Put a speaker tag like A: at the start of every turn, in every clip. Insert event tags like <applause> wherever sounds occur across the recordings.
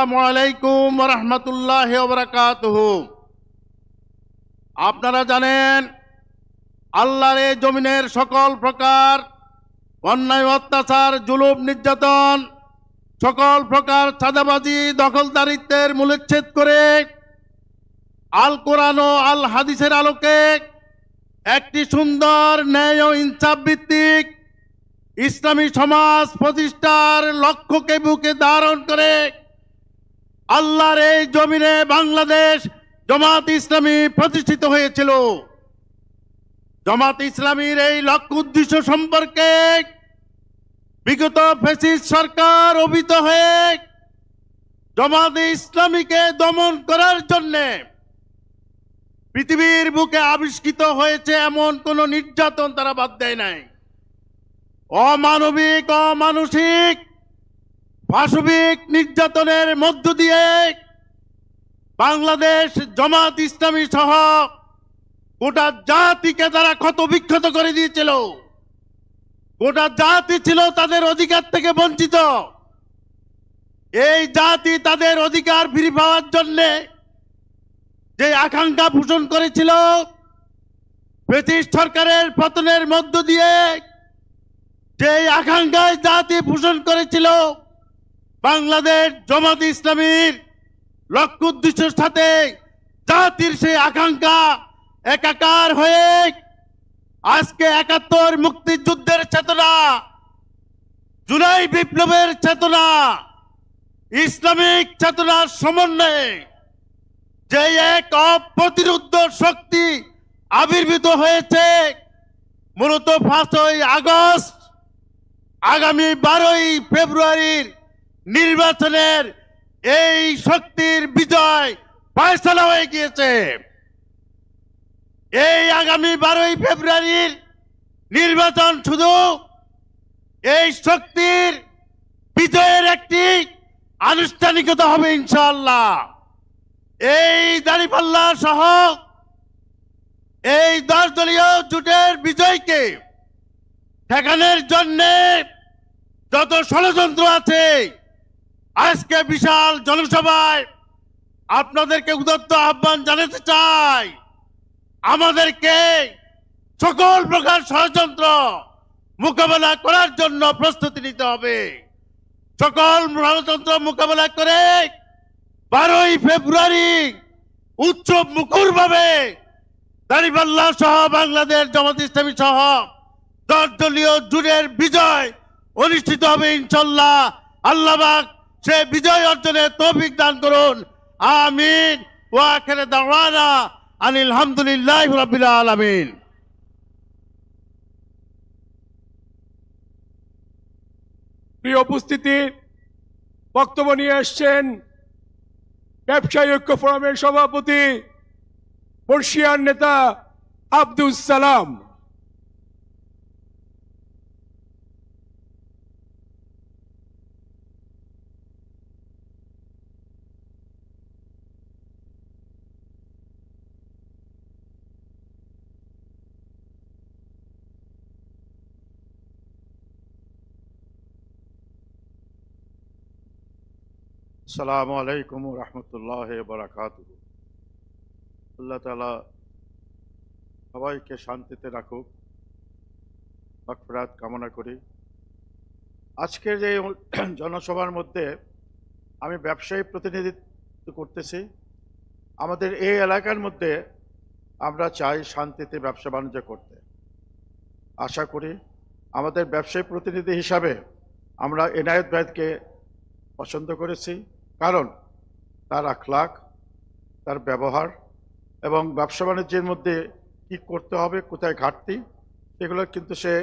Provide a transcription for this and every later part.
A: আসসালামু আলাইকুম রহমতুল্লাহ বরকাতহ। আপনারা জানেন, আল্লাহর এই জমিনের সকল প্রকার অন্যায়, অত্যাচার, জুলুম, নির্যাতন, সকল প্রকার চাঁদাবাজি, দখলদারিত্বের মূলচ্ছেদ করে আল কোরআন ও আল হাদিসের আলোকে একটি সুন্দর ন্যায় ও ইনসাফ ভিত্তিক ইসলামী সমাজ প্রতিষ্ঠার লক্ষ্যকে বুকে ধারণ করে আল্লাহর এই জমিনে বাংলাদেশ জমাত ইসলামী প্রতিষ্ঠিত হয়েছিল। জমাত ইসলামীর এই লক্ষ্য উদ্দেশ্য সম্পর্কে বিগত ফেসিস সরকার অভিত হয়ে জমাত ইসলামীকে দমন করার জন্যে পৃথিবীর বুকে আবিষ্কৃত হয়েছে এমন কোন নির্যাতন তারা বাদ দেয় নাই। অমানবিক, অমানসিক পাশবিক নির্যাতনের মধ্য দিয়ে বাংলাদেশ জমাত ইসলামী সহ গোটা জাতিকে তারা ক্ষত বিক্ষত করে দিয়েছিল। গোটা জাতি ছিল তাদের অধিকার থেকে বঞ্চিত। এই জাতি তাদের অধিকার ফিরে পাওয়ার জন্যে যে আকাঙ্ক্ষা পোষণ করেছিল, ব্রিটিশ সরকারের পতনের মধ্য দিয়ে যে আকাঙ্ক্ষায় জাতি পোষণ করেছিল বাংলাদেশ জমাত ইসলামীর লক্ষ্য উদ্দেশ্যের সাথে জাতির সেই আকাঙ্ক্ষা একাকার হয়ে আজকে একাত্তর মুক্তিযুদ্ধের চেতনা, জুলাই বিপ্লবের চেতনা, ইসলামিক চেতনার সমন্বয়ে যে এক অপ্রতিরোধ শক্তি আবির্ভূত হয়েছে, মূলত পাঁচই আগস্ট, আগামী বারোই ফেব্রুয়ারির নির্বাচনের এই শক্তির বিজয় ফয়সলা হয়ে গিয়েছে। এই আগামী বারোই ফেব্রুয়ারির নির্বাচন শুধু এই শক্তির বিজয়ের একটি আনুষ্ঠানিকতা হবে ইনশাল্লাহ এই দাঁড়িপাল্লা সহ এই দশ দলীয় জোটের বিজয়কে ঠেকানোর জন্যে যত ষড়যন্ত্র আছে আজকে বিশাল জনসভায় আপনাদেরকে উদত্ত আহ্বান জানাতে চাই। আমাদেরকে সকল প্রকার ষড়যন্ত্র মোকাবেলা করার জন্য প্রস্তুতি নিতে হবে। সকল ষড়যন্ত্র মোকাবেলা করে বারোই ফেব্রুয়ারি উৎসব মুখর ভাবে সহ বাংলাদেশ জামাত ইসলামী সহ দশ দলীয় জুড়ের বিজয় অনুষ্ঠিত হবে ইনশাল্লাহ। আল্লাহবাক সে বিজয় অর্জনে তৌফিক দান করুন। আমিন। ওয়াখের দাওয়ানা আনিল হামদুলিল্লাহ রাব্বিল আলামিন।
B: প্রিয় উপস্থিতি, বক্তব্য নিয়ে এসছেন ব্যবসায়ী ঐক্য ফোরামের সভাপতি বর্ষিয়ার নেতা আব্দুল সালাম।
A: আসসালামু আলাইকুম রহমতুল্লাহ বারাকাত আল্লাহ তালা সবাইকে শান্তিতে রাখুক, মাগফিরাত কামনা করি। আজকের যে <clears throat> জনসভার মধ্যে আমি ব্যবসায়ী প্রতিনিধিত্ব করতেছি। আমাদের এই এলাকার মধ্যে আমরা চাই শান্তিতে ব্যবসা বাণিজ্য করতে। আশা করি আমাদের ব্যবসায়ী প্রতিনিধি হিসাবে আমরা এনায়েত ভাইদকে পছন্দ করেছি। কারণ তার আখলাক তার ব্যবহার এবং ব্যবসা বাণিজ্যের মধ্যে কি করতে হবে, কোথায় ঘাটতি সেগুলো কিন্তু সে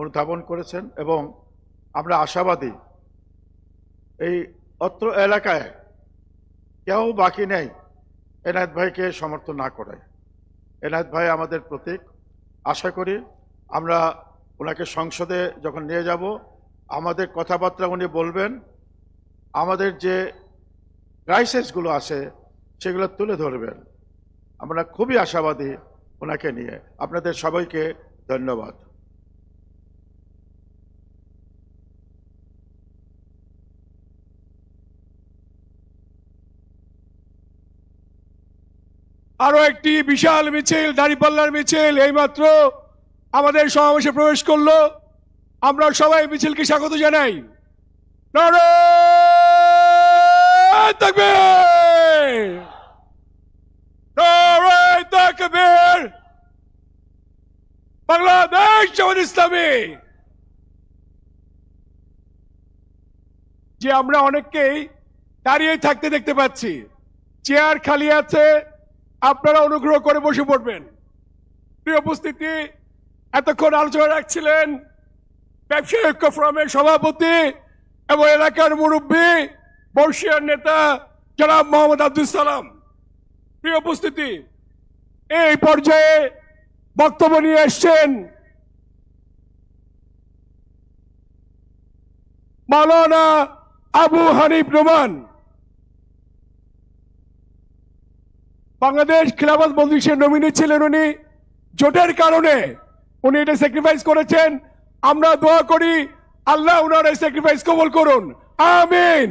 A: অনুধাবন করেছেন এবং আমরা আশাবাদী এই অত্র এলাকায় কেউ বাকি নেই এনায়েত ভাইকে সমর্থন না করে এনায়েত ভাই আমাদের প্রতীক। আশা করি আমরা ওনাকে সংসদে যখন নিয়ে যাব, আমাদের কথাবার্তা উনি বলবেন আমাদের যে ক্রাইসিসগুলো আছে, সেগুলো তুলে ধরবেন। আমরা খুবই আশাবাদী ওনাকে নিয়ে। আপনাদের সবাইকে ধন্যবাদ।
B: আরও একটি বিশাল মিছিল, দাঁড়িপাল্লার মিছিল, এইমাত্র আমাদের সমাবেশে প্রবেশ করল। আমরা সবাই মিছিলকে স্বাগত জানাই। নরেন্দ্র তাকবীর! নারায়ণ তাকবীর! বাংলাদেশ জামাত ইসলামী যে আমরা অনেককেই দাঁড়িয়ে থাকতে দেখতে পাচ্ছি চেয়ার খালি আছে, আপনারা অনুগ্রহ করে বসে পড়বেন প্রিয় উপস্থিতি, এতক্ষণ আলোচনা রাখছিলেন ব্যবসায়ী ঐক্য ফোরামের সভাপতি এবং এলাকার মুরব্বী বর্ষিয়ার নেতা জনাব মোহাম্মদ আব্দুল সালাম, প্রিয় উপস্থিতি, এই পর্যায়ে বক্তব্য নিয়ে এসছেন মালানা আবু হানিফ নোমান বাংলাদেশ খিলাফত মজলিসের নমিনি ছিলেন উনি। জোটের কারণে উনি এটা স্যাক্রিফাইস করেছেন। আমরা দোয়া করি, আল্লাহ উনার এই স্যাক্রিফাইস কবল করুন। আমিন।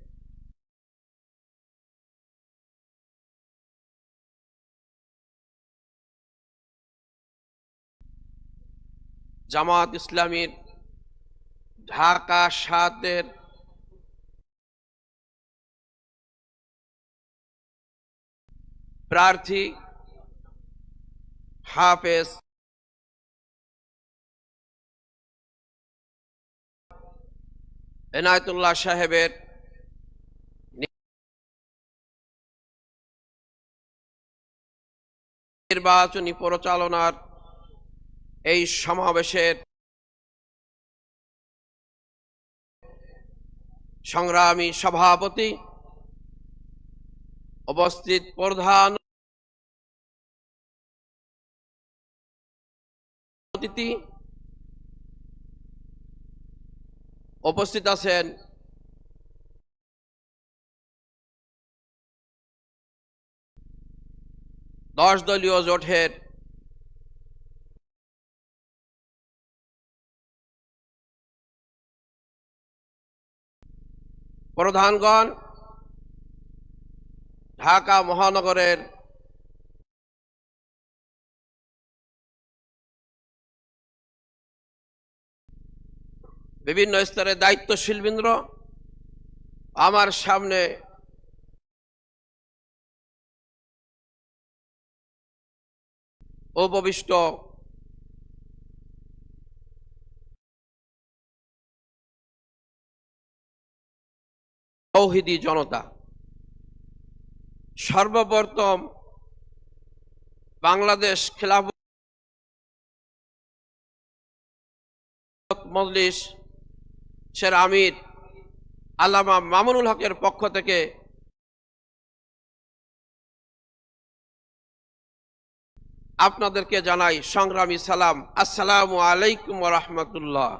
C: জামাত ইসলামীর ঢাকা সাতের প্রার্থী হাফেজ এনায়তুল্লাহ সাহেবের নির্বাচনী পরিচালনার এই সমাবেশের সংগ্রামী সভাপতি উপস্থিত প্রধান অতিথি উপস্থিত আছেন দশ দলীয় জোটের প্রধানগণ ঢাকা মহানগরের বিভিন্ন স্তরে দায়িত্বশীল বৃন্দ আমার সামনে উপবিষ্ট তৌহিদি জনতা। সর্বপ্রথম বাংলাদেশ খেলাফ মজলিস সের আমির আল্লামা মামুনুল হকের পক্ষ থেকে আপনাদেরকে জানাই সংগ্রামী সালাম। আসসালামু আলাইকুম রহমতুল্লাহ।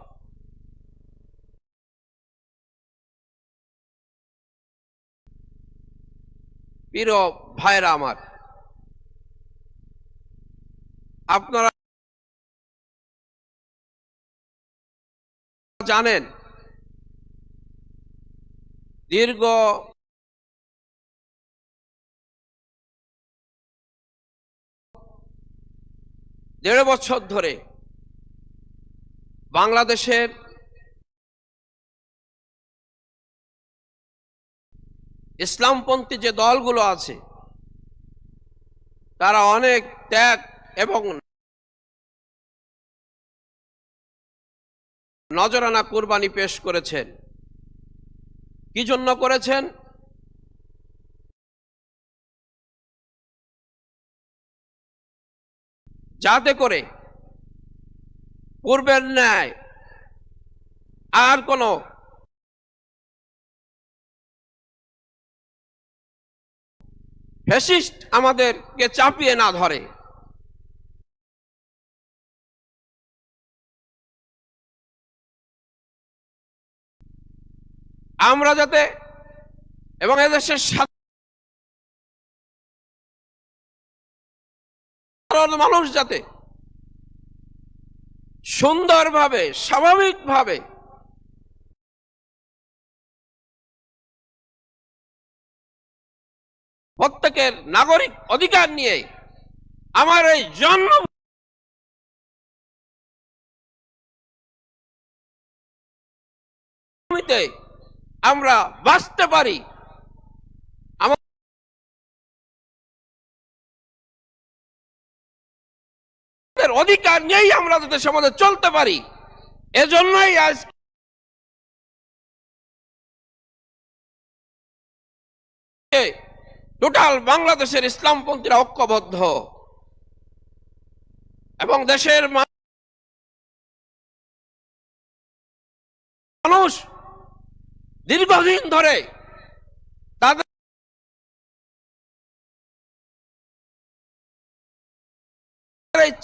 C: প্রিয় ভাইরা আমার আপনারা জানেন দীর্ঘ দেড় বছর ধরে বাংলাদেশের ইসলামপন্থী যে দলগুলো আছে, তারা অনেক ত্যাগ এবং নজরানা কুরবানি পেশ করেছেন। কি জন্য করেছেন? যাতে করে পূর্বের ন্যায় আর কোনো ফ্যাসিস্ট আমাদেরকে চাপিয়ে না ধরে। আমরা যাতে এবং এদেশের সাধারণ মানুষ যাতে সুন্দরভাবে স্বাভাবিকভাবে প্রত্যেকের নাগরিক অধিকার নিয়ে আমার এই জন্ম আমরা বাঁচতে পারি। আমাদের অধিকার নিয়েই আমরা যাতে সমাজে চলতে পারি। এজন্যই আজ টোটাল বাংলাদেশের ইসলামপন্থীরা ঐক্যবদ্ধ এবং দেশের মানুষ দীর্ঘদিন ধরে তাদের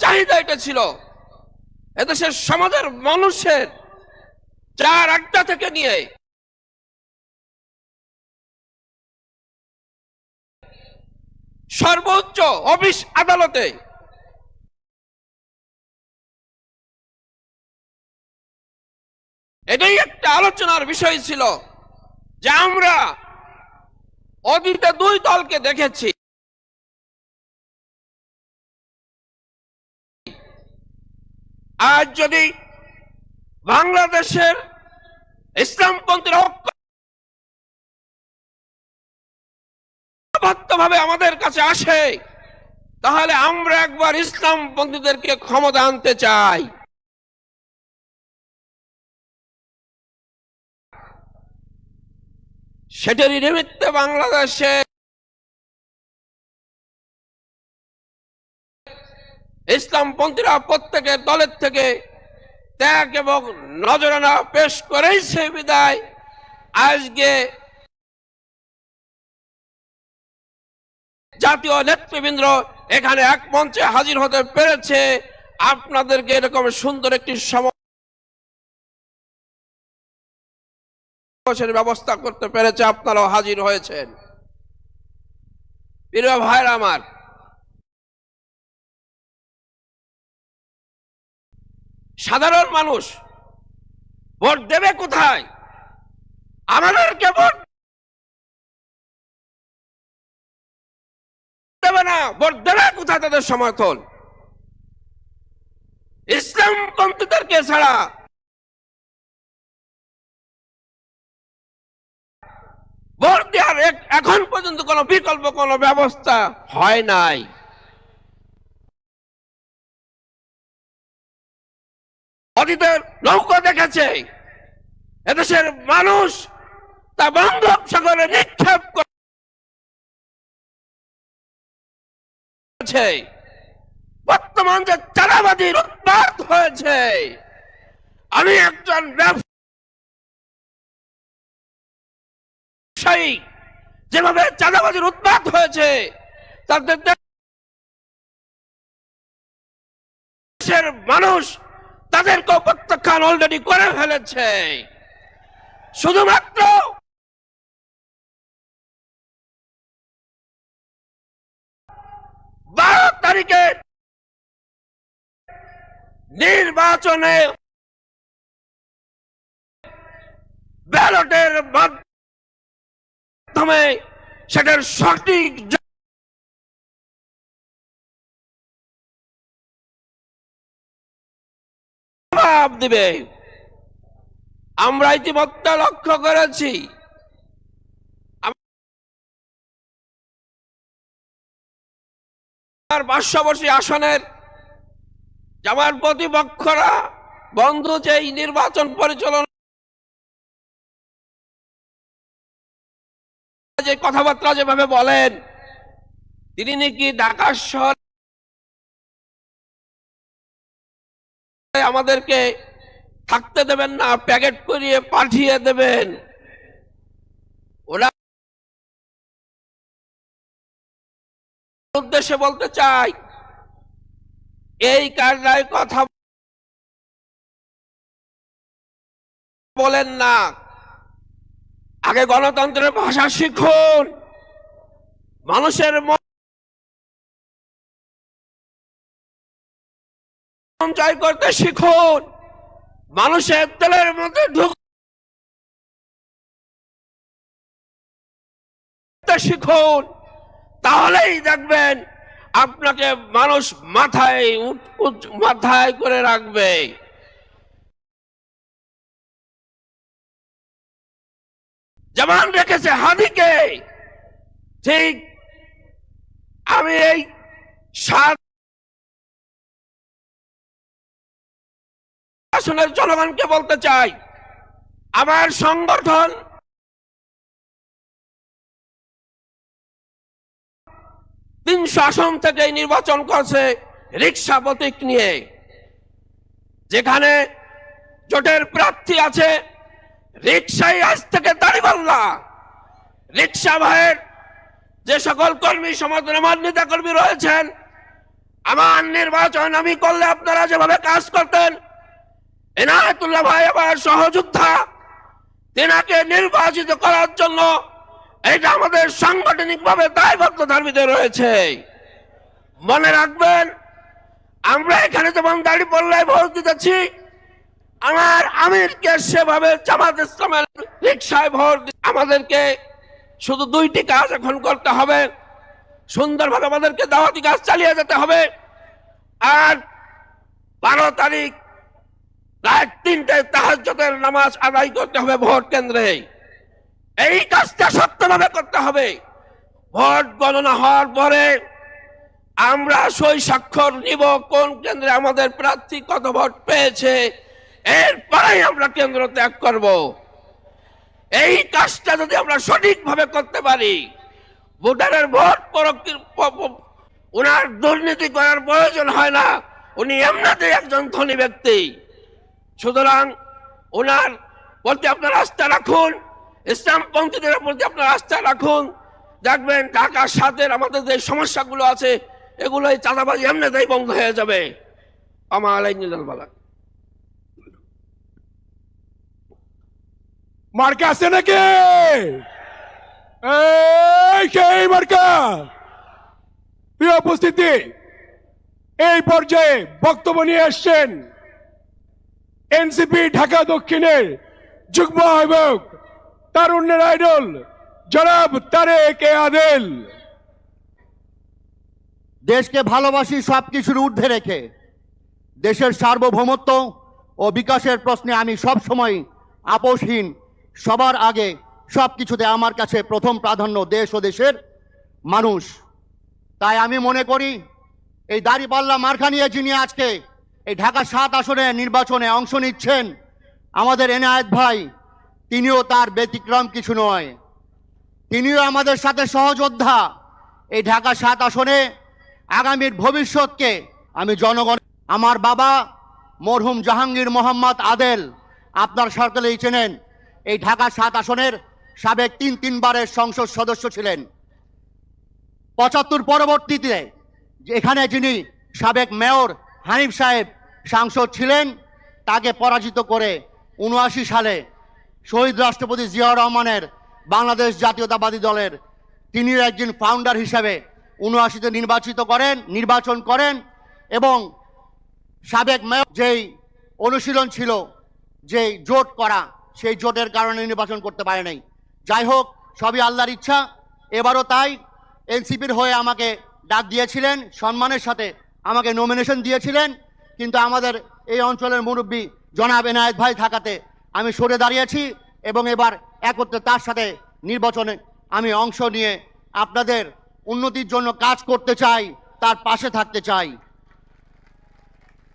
C: চাহিদা এটা ছিল এদেশের সমাজের মানুষের চার আড্ডা থেকে নিয়ে সর্বোচ্চ অফিস আদালতে। এটাই একটা আলোচনার বিষয় ছিল যে আমরা অতীতে দুই দলকে দেখেছি। আজ যদি বাংলাদেশের ইসলামপন্থীরা ভাবে আমাদের কাছে আসে, তাহলে আমরা একবার ইসলামপন্থীদেরকে ক্ষমতা আনতে চাই। সেটারই নিমিত্তে বাংলাদেশে ইসলামপন্থীরা প্রত্যেকের দলের থেকে ত্যাগ এবং নজরানা পেশ করেই সে বিদায়। আজকে জাতীয় নেতৃবৃন্দ এখানে এক মঞ্চে হাজির হতে পেরেছে। আপনাদেরকে এরকম সুন্দর একটি সমাবেশের ব্যবস্থা করতে পেরেছে, আপনারাও হাজির হয়েছেন। প্রিয় ভাইরা আমার, সাধারণ মানুষ, ভোট দেবে কোথায়? আমাদেরকে ভোট দেবে না দেবে কোথায় তাদের সমর্থন ইসলাম পন্থীদেরকে ছাড়া এখন পর্যন্ত কোনো বিকল্প, কোনো ব্যবস্থা হয় নাই। অতীতের নৌকো দেখেছে। এদেশের মানুষ তা বন্ধব সাগরে নিক্ষেপ করেছে বর্তমান যে চারাবাদীর উৎপাদ হয়েছে, আমি একজন ব্যবসায়ী, যেভাবে চাঁদাবাজির উৎপাদ হয়েছে তাদের দেশের মানুষ তাদেরকে প্রত্যাখ্যান অলরেডি করে ফেলেছে। শুধুমাত্র বারো তারিখে নির্বাচনে ব্যালটের মাধ্যমে সেটার সঠিক জবাব দিবে। আমরা ইতিমধ্যে লক্ষ্য করেছি আমার পার্শ্ববর্তী আসনের জামার প্রতিপক্ষরা বন্ধু যে এই নির্বাচন পরিচালনা যে কথাবার্তা যেভাবে বলেন, তিনি নাকি ঢাকা শহর আমাদেরকে থাকতে দেবেন না, প্যাকেট করিয়ে পাঠিয়ে দেবেন। ওরা উদ্দেশ্যে বলতে চাই। এই কারণায় কথা বলেন না। আগে গণতন্ত্রের ভাষা শিখুন। মানুষের মন জয় করতে শিখুন। মানুষের তেলের মধ্যে ঢুকতে শিখুন। তাহলেই দেখবেন আপনাকে মানুষ মাথায় মাথায় করে রাখবে। যেমন রেখেছে হাদিকে, ঠিক আমি এই সাত জনগণকে বলতে চাই, আমার সংগঠন তিনশো আসন থেকে নির্বাচন করছে রিক্সা প্রতীক নিয়ে। যেখানে জোটের প্রার্থী আছে, রিক্সাই আজ থেকে দাঁড়িপাল্লা রিক্সা ভাইয়ের যে সকল কর্মী আমার নেতা কর্মী রয়েছেন, আমার নির্বাচন আমি করলে আপনারা যেভাবে কাজ করতেন, এনায়তুল্লাহ ভাই আমার সহযোদ্ধা, তেনাকে নির্বাচিত করার জন্য এটা আমাদের সাংগঠনিক ভাবে দায়বদ্ধতার ভিতরে রয়েছে। মনে রাখবেন, আমরা এখানে যেমন দাঁড়িয়ে পড়লে ভোট দিতেছি, আমার আমিরকে সেভাবে জামাত ইসলামের রিক্সায় ভোট আমাদেরকে শুধু দুইটি কাজ এখন করতে হবে। সুন্দরভাবে আমাদেরকে দাওয়াতি কাজ চালিয়ে যেতে হবে। আর বারো তারিখ রাত তিনটে তাহাজ্জতের নামাজ আদায় করতে হবে ভোট কেন্দ্রে। এই কাজটা সত্যভাবে করতে হবে। ভোট গণনা হওয়ার পরে আমরা সই স্বাক্ষর নিব, কোন কেন্দ্রে আমাদের প্রার্থী কত ভোট পেয়েছে, এরপরেই আমরা কেন্দ্র ত্যাগ করব। এই কাজটা যদি আমরা সঠিকভাবে করতে পারি, ভোটারের ভোট ওনার দুর্নীতি করার প্রয়োজন হয় না, উনি এমনিতেই একজন ধনী ব্যক্তি। সুতরাং ওনার প্রতি আপনার আস্থা রাখুন ইসলামপন্থীদের প্রতি আপনার আস্থা রাখুন। দেখবেন ঢাকার সাথের আমাদের যে সমস্যাগুলো আছে এগুলো এই চাঁদাবাজি এমনিতেই বন্ধ হয়ে যাবে। আমার আলাইনুল বালাক
B: মার্কা আছে নাকি? মার্কা। প্রিয় উপস্থিতি, এই পর্যায়ে বক্তব্য নিয়ে আসছেন এনসিপি ঢাকা দক্ষিণের যুগ্ম আহ্বায়ক তারুণ্যের আইডল, জনাব তারেক এ আদেল।
D: দেশকে ভালোবাসি সবকিছুর ঊর্ধ্বে রেখে। দেশের সার্বভৌমত্ব ও বিকাশের প্রশ্নে আমি সব সময় আপোষহীন। সবার আগে সব কিছুতে আমার কাছে প্রথম প্রাধান্য দেশ ও দেশের মানুষ। তাই আমি মনে করি, এই দাড়িপাল্লা মার্কা নিয়ে যিনি আজকে এই ঢাকা সাত আসনে নির্বাচনে অংশ নিচ্ছেন, আমাদের এনায়েত ভাই তিনিও তার ব্যতিক্রম কিছু নয়। তিনিও আমাদের সাথে সহযোদ্ধা। এই ঢাকা সাত আসনে আগামীর ভবিষ্যৎকে আমি জনগণ আমার বাবা মরহুম জাহাঙ্গীর মোহাম্মদ আদেল, আপনার সরকারেই চেনেন। এই ঢাকা সাত আসনের সাবেক তিন তিনবারের সংসদ সদস্য ছিলেন। পঁচাত্তর পরবর্তীতে এখানে যিনি সাবেক মেয়র হানিফ সাহেব সাংসদ ছিলেন, তাকে পরাজিত করে উনআশি সালে শহীদ রাষ্ট্রপতি জিয়াউর রহমানের বাংলাদেশ জাতীয়তাবাদী দলের। তিনি একজন ফাউন্ডার হিসাবে উনআশিতে নির্বাচিত করেন, নির্বাচন করেন এবং সাবেক মেয়র যেই অনুশীলন ছিল যে জোট করা, সেই জোটের কারণে নির্বাচন করতে পারে নাই। যাই হোক, সবই আল্লাহর ইচ্ছা। এবারও তাই এনসিপির হয়ে আমাকে ডাক দিয়েছিলেন, সম্মানের সাথে আমাকে নমিনেশন দিয়েছিলেন। কিন্তু আমাদের এই অঞ্চলের মুরব্বী জনাব এনায়েত ভাই থাকাতে আমি সরে দাঁড়িয়েছি এবং এবার একত্রে তার সাথে নির্বাচনে আমি অংশ নিয়ে আপনাদের উন্নতির জন্য কাজ করতে চাই, তার পাশে থাকতে চাই।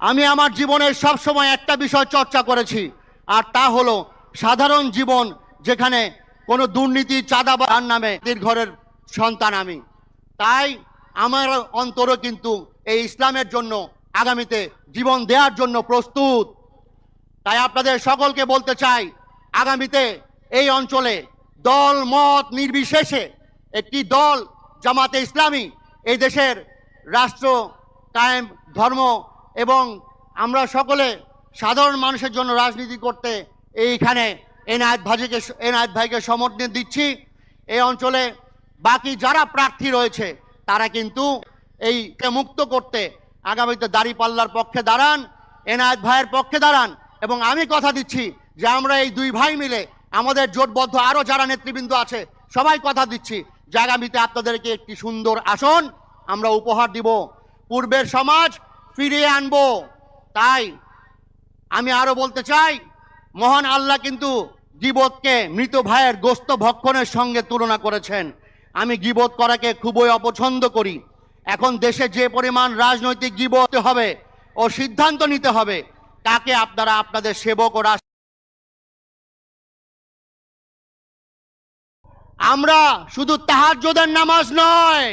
D: আমি আমার জীবনের সব সময় একটা বিষয় চর্চা করেছি, আর তা হলো সাধারণ জীবন, যেখানে কোনো দুর্নীতি চাঁদা বা নামে ঘরের সন্তান আমি। তাই আমার অন্তরও কিন্তু এই ইসলামের জন্য, আগামীতে জীবন দেওয়ার জন্য প্রস্তুত। তাই আপনাদের সকলকে বলতে চাই, আগামীতে এই অঞ্চলে দল মত নির্বিশেষে একটি দল জামাতে ইসলামী এই দেশের রাষ্ট্র কায়েম, ধর্ম এবং আমরা সকলে সাধারণ মানুষের জন্য রাজনীতি করতে এইখানে এনায়েত ভাজিকে এনায়েত ভাইকে সমর্থন দিচ্ছি। এই অঞ্চলে বাকি যারা প্রার্থী রয়েছে, তারা কিন্তু এইকে মুক্ত করতে আগামীতে দাঁড়িপাল্লার পক্ষে দাঁড়ান, এনায়েত ভাইয়ের পক্ষে দাঁড়ান এবং আমি কথা দিচ্ছি যে আমরা এই দুই ভাই মিলে আমাদের জোটবদ্ধ আরও যারা নেতৃবৃন্দ আছে, সবাই কথা দিচ্ছি যে আগামীতে আপনাদেরকে একটি সুন্দর আসন আমরা উপহার দিব। পূর্বের সমাজ ফিরিয়ে আনব। তাই আমি আরও বলতে চাই, মহান আল্লাহ কিন্তু গিবতকে মৃত ভাইয়ের গোস্ত ভক্ষণের সঙ্গে তুলনা করেছেন। আমি গিবত করাকে খুবই অপছন্দ করি। এখন দেশে যে পরিমাণ রাজনৈতিক গিবত হবে ও সিদ্ধান্ত নিতে হবে তাকে আপনারা আপনাদের সেবক ও আমরা শুধু তাহাজ্জুদের নামাজ নয়।